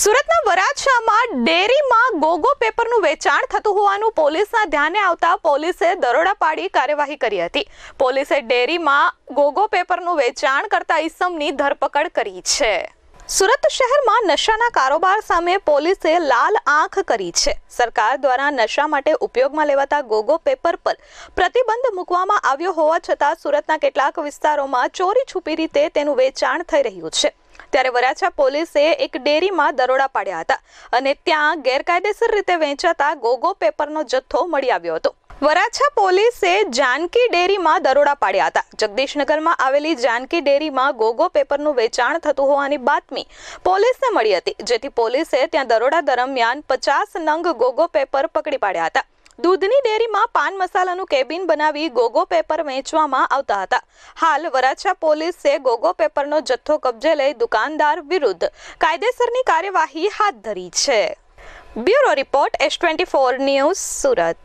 સુરતના વરાછામાં ડેરીમાં ગોગો પેપરનું વેચાણ થતું હોવાનું પોલીસના ધ્યાને આવતા પોલીસે દરોડા પાડી કાર્યવાહી કરી હતી. પોલીસે ડેરીમાં ગોગો પેપરનું વેચાણ કરતા ઈસમની ધરપકડ કરી છે. સુરત શહેરમાં નશાના કારોબાર સામે પોલીસે લાલ આંખ કરી છે. સરકાર દ્વારા નશા માટે ઉપયોગમાં લેવાતા ગોગો પેપર પર પ્રતિબંધ મૂકવામાં આવ્યો હોવા છતાં સુરતના કેટલાક વિસ્તારોમાં ચોરી છુપી રીતે તેનું વેચાણ થઈ રહ્યું છે. ત્યારે વરાછા પોલીસે એક ડેરીમાં દરોડા પાડ્યા હતા અને ત્યાં ગેરકાયદેસર રીતે વેચાતા ગોગો પેપરનો જથ્થો મળી આવ્યો હતો. વરાછા પોલીસે જાનકી ડેરીમાં દરોડા પાડ્યા હતા. જગદીશનગરમાં આવેલી જાનકી ડેરીમાં ગોગો પેપરનું વેચાણ થતું હોવાની બાતમી પોલીસને મળી હતી, જેથી પોલીસે ત્યાં દરોડા દરમિયાન પચાસ નંગ ગોગો પેપર પકડી પાડ્યા હતા. દૂધની ડેરીમાં પાન મસાલાનું કેબિન બનાવી ગોગો પેપર વેચવામાં આવતા હતા. હાલ વરાછા પોલીસે ગોગો પેપરનો જથ્થો કબજે લઈ દુકાનદાર વિરુદ્ધ કાયદેસરની કાર્યવાહી હાથ ધરી છે. Bureau report S twenty four news Surat.